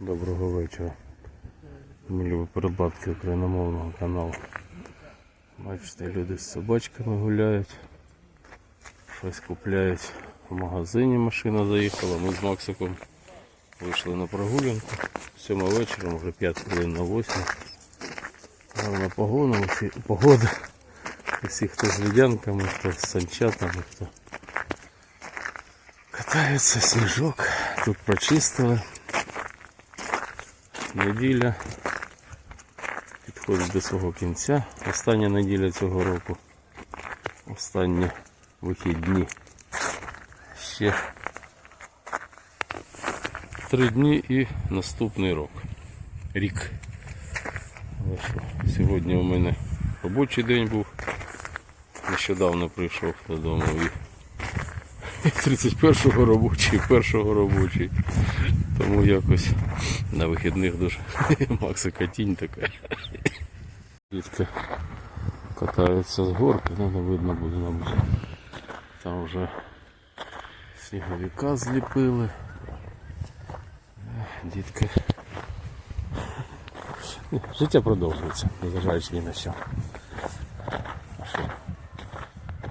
Доброго вечора. Милі передбатки україномовного каналу. Бачите, люди з собачками гуляють. Щось купляють в магазині. Машина заїхала. Ми з Максиком вийшли на прогулянку. Сьома вечора, вже 5 хвилин на 8. Гарна погода, погода. Усі, хто з ледянками, хто з санчатами, хто катається, сніжок. Тут прочистили. Неділя підходить до свого кінця. Остання неділя цього року. Останні вихідні. Ще три дні і наступний рок. Рік. Сьогодні у мене робочий день був. Нещодавно прийшов додому і 31-го робочий, 1-го робочий. Тому якось на вихідних дуже Максика тінь така. Дітки катаються з горки, ну не видно буде, мабуть. Там вже сніговика зліпили. Дітки. Життя продовжується, незважаючи ні на. Що?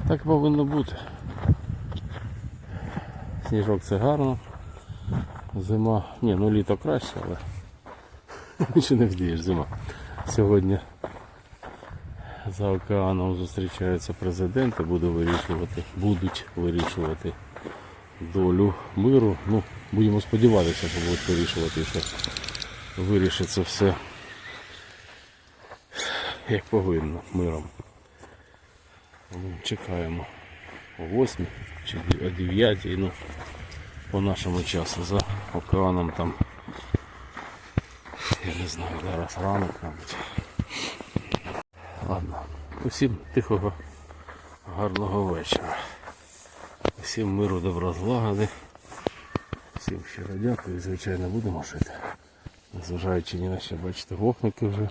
Так повинно бути. Сніжок це гарно. Зима, ні, ну літо краще, але нічого не вдієш, зима. Сьогодні за океаном зустрічаються президенти, буду вирішувати, будуть вирішувати долю миру. Ну, будемо сподіватися, що будуть вирішувати, що вирішиться все як повинно миром. Чекаємо о 8 чи о 9, ну по нашому часу за океаном там я не знаю, зараз ранок, мабуть. Ладно. Усім тихого, гарного вечора. Усім миру, добра злагоди. Всім щиро дякую, звичайно, будемо жити. Незважаючи ні на що, бачите, вогники вже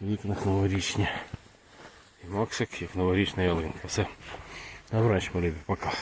в вікнах новорічні. І Максик, як новорічна ялинка. Все. До врачі, пока.